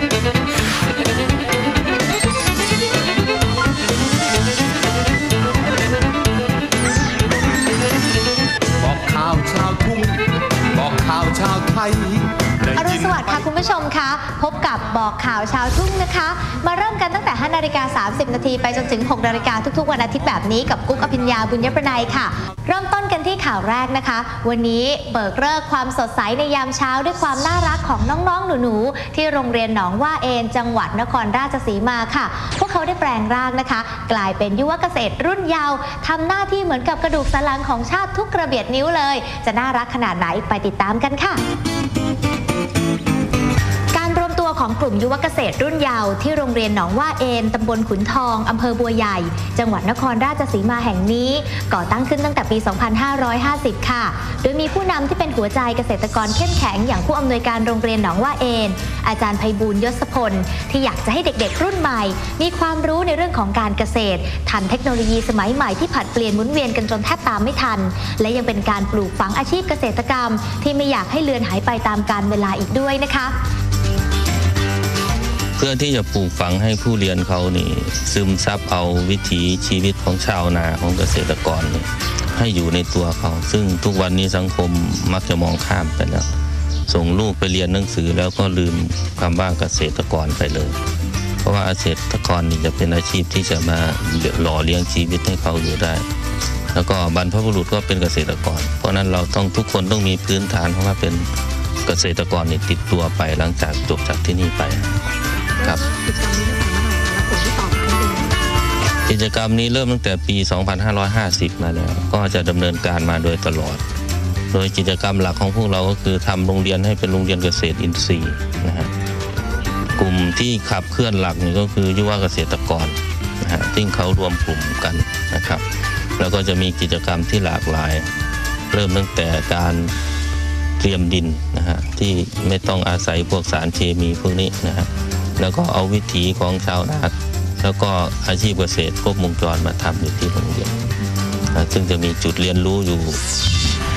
บอ คุณผู้ชมคะ พบกับบอกข่าวเชาวทุ่งนะคะ มาเริ่มกันตั้งแต่ 5 นาฬิกา 30 นาทีไปจนถึง 6 นาฬิกาทุกๆ วันอาทิตย์แบบนี้กับกุ๊กอภิญญาบุญยประนัยค่ะ เริ่มต้นกันที่ข่าวแรกนะคะ วันนี้เบิกเลิกความสดใสในยามเช้าด้วยความน่ารักของน้องๆ หนูๆ ที่โรงเรียนหนองว่าเอนจังหวัดนครราชสีมาค่ะ พวกเขาได้แปลงร่างนะคะ กลายเป็นยุวเกษตรรุ่นเยาว์ทำหน้าที่เหมือนกับกระดูกสันหลังของชาติทุกกระเบียดนิ้วเลย จะน่ารักขนาดไหนไปติดตามกันค่ะ ของกลุ่มยุวเกษตรรุ่นเยาว์ที่โรงเรียนหนองว่าเอนตำบลขุนทองอำเภอบัวใหญ่ จังหวัดนครราชสีมาแห่งนี้ ก่อตั้งขึ้นตั้งแต่ปี 2550 ค่ะ โดยมีผู้นำที่เป็นหัวใจเกษตรกรเข้มแข็งอย่างผู้อำนวยการโรงเรียนหนองว่าเอนอาจารย์ไพบูลยศพล ที่อยากจะให้เด็กๆ รุ่นใหม่ มีความรู้ในเรื่องของการเกษตร ทันเทคโนโลยีสมัยใหม่ที่ผัดเปลี่ยนหมุนเวียนกันจนแทบตามไม่ทัน และยังเป็นการปลูกฝังอาชีพเกษตรกรรม ที่ไม่อยากให้เลือนหายไปตามกาลเวลาอีกด้วยนะคะ พื่อที่จะปลูกฝังให้ผู้เรียนเขานี่ซึมซับเอาวิถีชีวิตของชาวนาของเกษตรกรนี่ให้อยู่ในตัวเขา ซึ่งทุกวันนี้สังคมมักจะมองข้ามไปแล้ว ส่งลูกไปเรียนหนังสือแล้วก็ลืมคำว่าเกษตรกรไปเลย เพราะว่าเกษตรกรนี่จะเป็นอาชีพที่จะมาหล่อเลี้ยงชีวิตให้เขาอยู่ได้แล้วก็บรรพบุรุษก็เป็นเกษตรกร เพราะนั้นเราต้องทุกคนต้องมีพื้นฐานของว่าเป็นเกษตรกรนี่ติดตัวไปหลังจากจบจากที่นี่ไป จกรรมนี้เริ่มตั้งแต่ปี 2550 มาแล้ว ก็จะดำเนินการมาโดยตลอด โดยกิจกรรมหลักของพวกเราก็คือทำโรงเรียนให้เป็นโรงเรียนเกษตรอินทรีย์นะฮะกลุ่มที่ขับเคลื่อนหลักนี่ก็คือยุวเกษตรกรนะฮะที่เขารวมกลุ่มกันนะครับ แล้วก็จะมีกิจกรรมที่หลากหลาย เริ่มตั้งแต่การเตรียมดินนะฮะที่ไม่ต้องอาศัยพวกสารเคมีพวกนี้นะฮะแล้วก็เอาวิถีของชาวนา แล้วก็อาชีพเกษตรครบวงจรมาทำอยู่ที่โรงเรียนซึ่งจะมีจุดเรียนรู้อยู่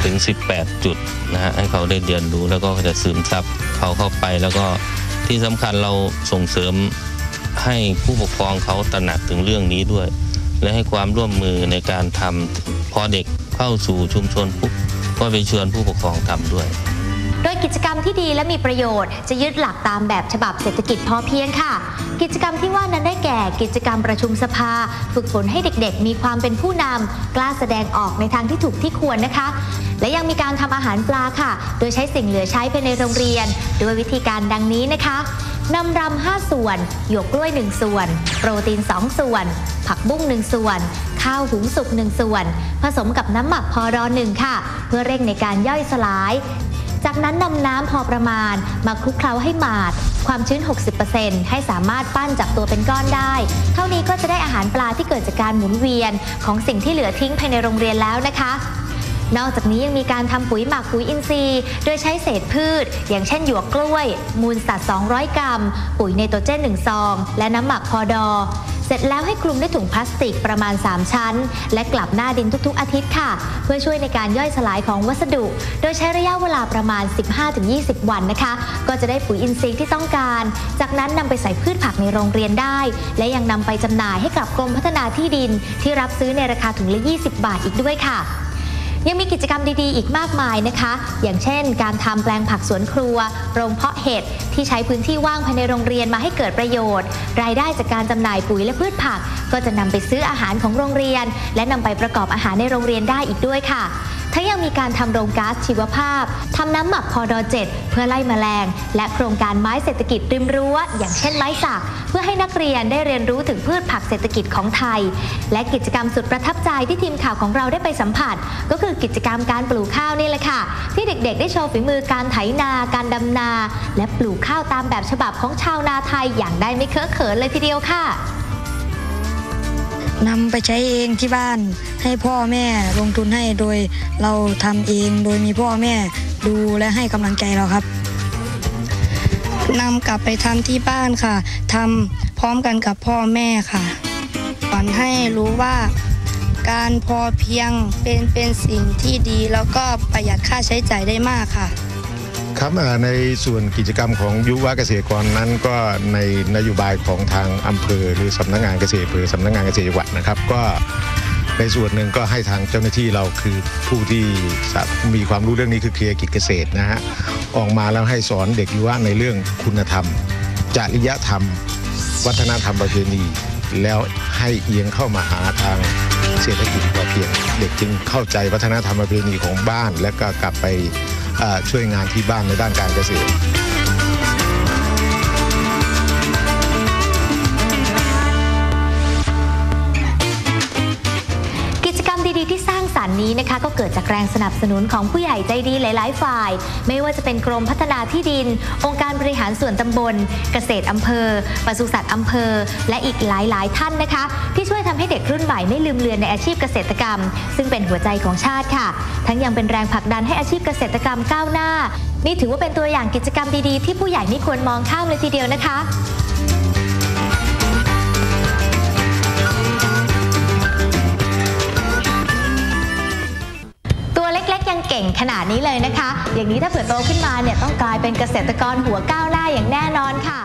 ถึง 18 จุดนะฮะให้เขาได้เรียนรู้แล้วก็จะซึมซับเขาเข้าไปแล้วก็ที่สำคัญเราส่งเสริมให้ผู้ปกครองเขาตระหนักถึงเรื่องนี้ด้วย และให้ความร่วมมือในการทำพอเด็กเข้าสู่ชุมชนปุ๊บก็ไปชวนผู้ปกครองทำด้วย โดยกิจกรรมที่ดีและมีประโยชน์ จะยึดหลักตามแบบฉบับเศรษฐกิจพอเพียงค่ะ กิจกรรมที่ว่านั้นได้แก่กิจกรรมประชุมสภา ฝึกฝนให้เด็กๆ มีความเป็นผู้นำกล้าแสดงออกในทางที่ถูกที่ควรนะคะ และยังมีการทำอาหารปลาค่ะ โดยใช้สิ่งเหลือใช้ภายในโรงเรียน ด้วยวิธีการดังนี้นะคะนำรำ5ส่วน หยวกกล้วย 1 ส่วน โปรตีน 2 ส่วน ผักบุ้ง 1 ส่วน ข้าวหุงสุก 1 ส่วน ผสมกับน้ำหมักพอรอ1ค่ะ เพื่อเร่งในการย่อยสลาย จากนั้นนำน้ำพอประมาณ มาคลุกเคล้าให้หมาด ความชื้น 60%ให้สามารถปั้นจับตัวเป็นก้อนได้ เท่านี้ก็จะได้อาหารปลาที่เกิดจากการหมุนเวียน ของสิ่งที่เหลือทิ้งภายในโรงเรียนแล้วนะคะ นอกจากนี้ยังมีการทำปุ๋ยหมักปุ๋ยอินทรีย์ โดยใช้เศษพืช อย่างเช่นหยวกกล้วย มูลสัตว์ 200 กรัม ปุ๋ยไนโตรเจน1ซอง และน้ำหมักพอดอ เสร็จแล้วให้คลุมด้วยถุงพลาสติกประมาณ 3 ชั้น และกลับหน้าดินทุกๆ อาทิตย์ค่ะ เพื่อช่วยในการย่อยสลายของวัสดุ โดยใช้ระยะเวลาประมาณ 15-20 วันนะคะ ก็จะได้ปุ๋ยอินทรีย์ที่ต้องการ จากนั้นนำไปใส่พืชผักในโรงเรียนได้ และยังนำไปจำหน่ายให้กับกรมพัฒนาที่ดิน ที่รับซื้อในราคาถุงละ 20 บาทอีกด้วยค่ะ ยังมีกิจกรรมดีๆ อีกมากมายนะคะ อย่างเช่น การทำแปลงผักสวนครัว โรงเพาะเห็ดที่ใช้พื้นที่ว่างภายในโรงเรียนมาให้เกิดประโยชน์ รายได้จากการจำหน่ายปุ๋ยและพืชผัก ก็จะนำไปซื้ออาหารของโรงเรียน และนำไปประกอบอาหารในโรงเรียนได้อีกด้วยค่ะ ทั้งยังมีการทำโรงก๊าซชีวภาพทำน้ำหมักพอดอเจ็ดเพื่อไล่แมลง และโครงการไม้เศรษฐกิจริมรั้ว อย่างเช่นไม้สัก เพื่อให้นักเรียนได้เรียนรู้ถึงพืชผักเศรษฐกิจของไทย และกิจกรรมสุดประทับใจที่ทีมข่าวของเราได้ไปสัมผัส ก็คือกิจกรรมการปลูกข้าวนี่แหละค่ะ ที่เด็กๆ ได้โชว์ฝีมือการไถนา การดำนา และปลูกข้าวตามแบบฉบับของชาวนาไทยอย่างได้ไม่เคอะเขินเลยทีเดียวค่ะ นำไปใช้เองที่บ้านให้พ่อแม่ลงทุนให้โดยเราทำเองโดยมีพ่อแม่ดูและให้กำลังใจเราครับนำกลับไปทำที่บ้านค่ะทำพร้อมกันกับพ่อแม่ค่ะสอนให้รู้ว่าการพอเพียงเป็นเป็นสิ่งที่ดีแล้วก็ประหยัดค่าใช้จ่ายได้มากค่ะ ครับในส่วนกิจกรรมของยุวเกษตรกรนั้นก็ในนโยบายของทางอำเภอหรือสำนักงานเกษตรอำเภอสำนักงานเกษตรจังหวัดนะครับ ก็ในส่วนหนึ่งก็ให้ทางเจ้าหน้าที่เราคือผู้ที่มีความรู้เรื่องนี้คือเคลียร์กิจเกษตรนะฮะออกมาแล้วให้สอนเด็กยุวะในเรื่องคุณธรรม จริยธรรม วัฒนธรรมประเพณีแล้วให้เอียงเข้ามาหาทางเศรษฐกิจพอเพียง เด็กจึงเข้าใจวัฒนธรรมประเพณีของบ้าน และก็กลับไป ช่วยงานที่บ้านในด้านการเกษตร นี้นะคะก็เกิดจากแรงสนับสนุนของผู้ใหญ่ใจดีหลาย ๆ ฝ่าย ไม่ว่าจะเป็นกรมพัฒนาที่ดิน องค์การบริหารส่วนตำบล เกษตรอำเภอปศุสัตว์อำเภอ และอีกหลาย ๆ ท่านนะคะ ที่ช่วยทำให้เด็กรุ่นใหม่ไม่ลืมเลือนในอาชีพเกษตรกรรม ซึ่งเป็นหัวใจของชาติค่ะ ทั้งยังเป็นแรงผลักดันให้อาชีพเกษตรกรรมก้าวหน้า นี่ถือว่าเป็นตัวอย่างกิจกรรมดี ๆ ที่ผู้ใหญ่ไม่ควรมองข้ามเลยทีเดียวนะคะ ยังเก่งขนาดนี้เลยนะคะ อย่างนี้ถ้าเผื่อโตขึ้นมาเนี่ยต้องกลายเป็นเกษตรกรหัวก้าวหน้าอย่างแน่นอนค่ะ